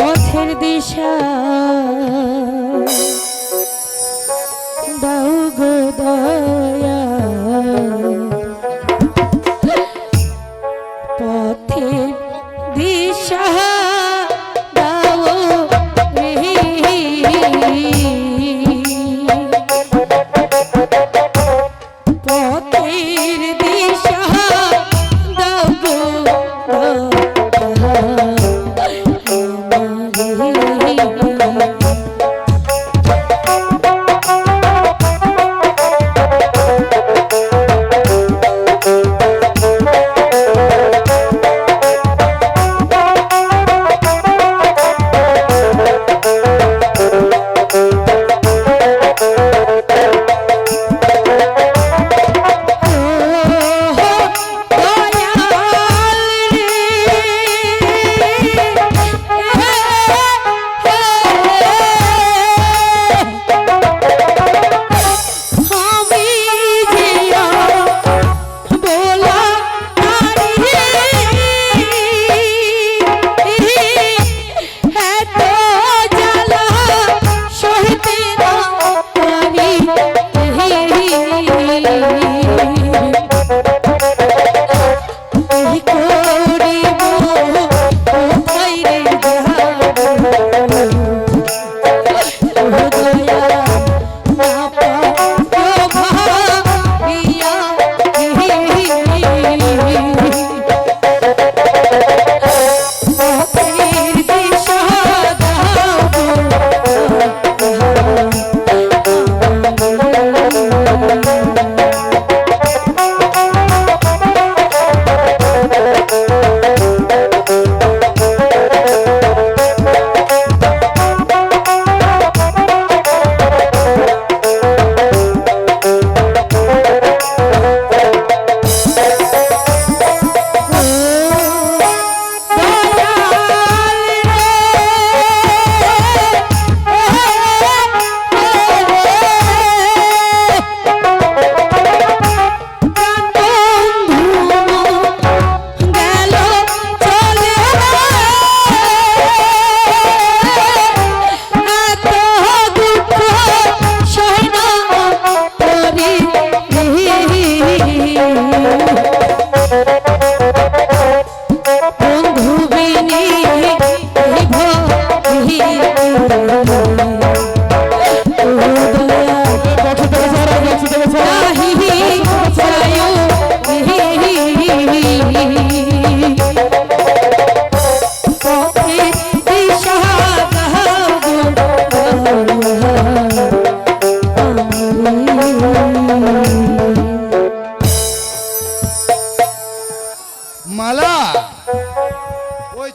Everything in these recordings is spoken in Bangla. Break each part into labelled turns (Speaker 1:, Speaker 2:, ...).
Speaker 1: পথের দিশা।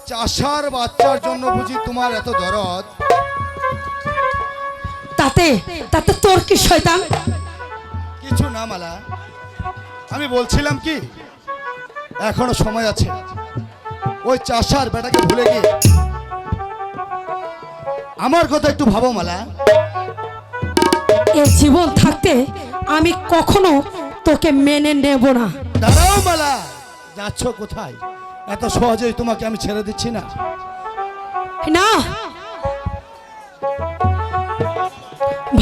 Speaker 2: চাষার বাচ্চার জন্য বুঝি তোমার এত দরদ?
Speaker 1: তাতে তাতে তোর কি শয়তান?
Speaker 2: কিছু না মালা। আমি বলছিলাম কি এখনও সময় আছে। ওই চাষার বেটাকে ভুলে গিয়ে। আমার কথা একটু ভাবো মালা।
Speaker 1: এ জীবন থাকতে আমি কখনো তোকে মেনে নেব না।
Speaker 2: দাঁড়াও মালা যাচ্ছ কোথায়? এত সহজেই তোমাকে আমি ছেড়ে দিচ্ছি না।
Speaker 1: না।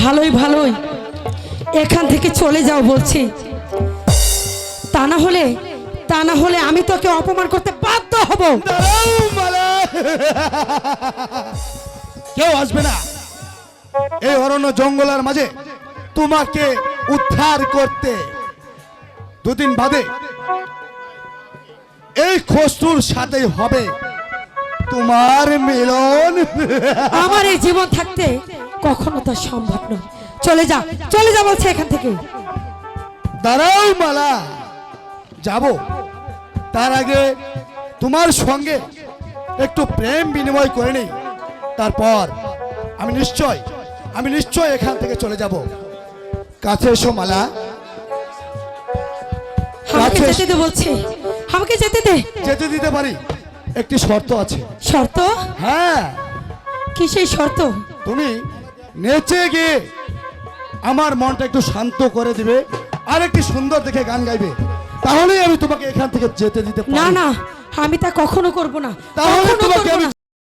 Speaker 1: ভালোই ভালোই। এখান থেকে চলে যাও বলছি। তা না হলে তা না হলে আমি তোকে অপমান করতে বাধ্য হব।
Speaker 2: কেউ আসবে না। এই অরণ্য জঙ্গলের মাঝে তোমাকে উদ্ধার করতে দুদিন বাদে এই খসরুর সাথে হবে তোমার মিলন।
Speaker 1: আমার এই জীবন থাকতে কখনো তা সম্ভব নয়। চলে যা চলে যা বলছে এখান থেকে।
Speaker 2: দাঁড়াও মালা যাব। তার আগে তোমার সঙ্গে একটু প্রেম বিনিময় করে নেই। তারপর আমি নিশ্চয় আমি নিশ্চয় এখান থেকে চলে যাব। কাছে এসো মালা। কাছে-
Speaker 1: যেতে বলছে। আমাকে যেতে দে।
Speaker 2: যেতে দিতে পারি। একটি শর্ত আছে।
Speaker 1: শর্ত?
Speaker 2: হ্যাঁ।
Speaker 1: কি সেই শর্ত?
Speaker 2: তুমি নেচে গিয়ে আমার মনটা একটু শান্ত করে দিবে আর একটি সুন্দর দেখে গান গাইবে। তাহলেই আমি তোমাকে এখান থেকে যেতে দিতে
Speaker 1: না
Speaker 2: পারি।
Speaker 1: না আমি তা কখনো করব না।
Speaker 2: তাহলে তোমাকে আমি।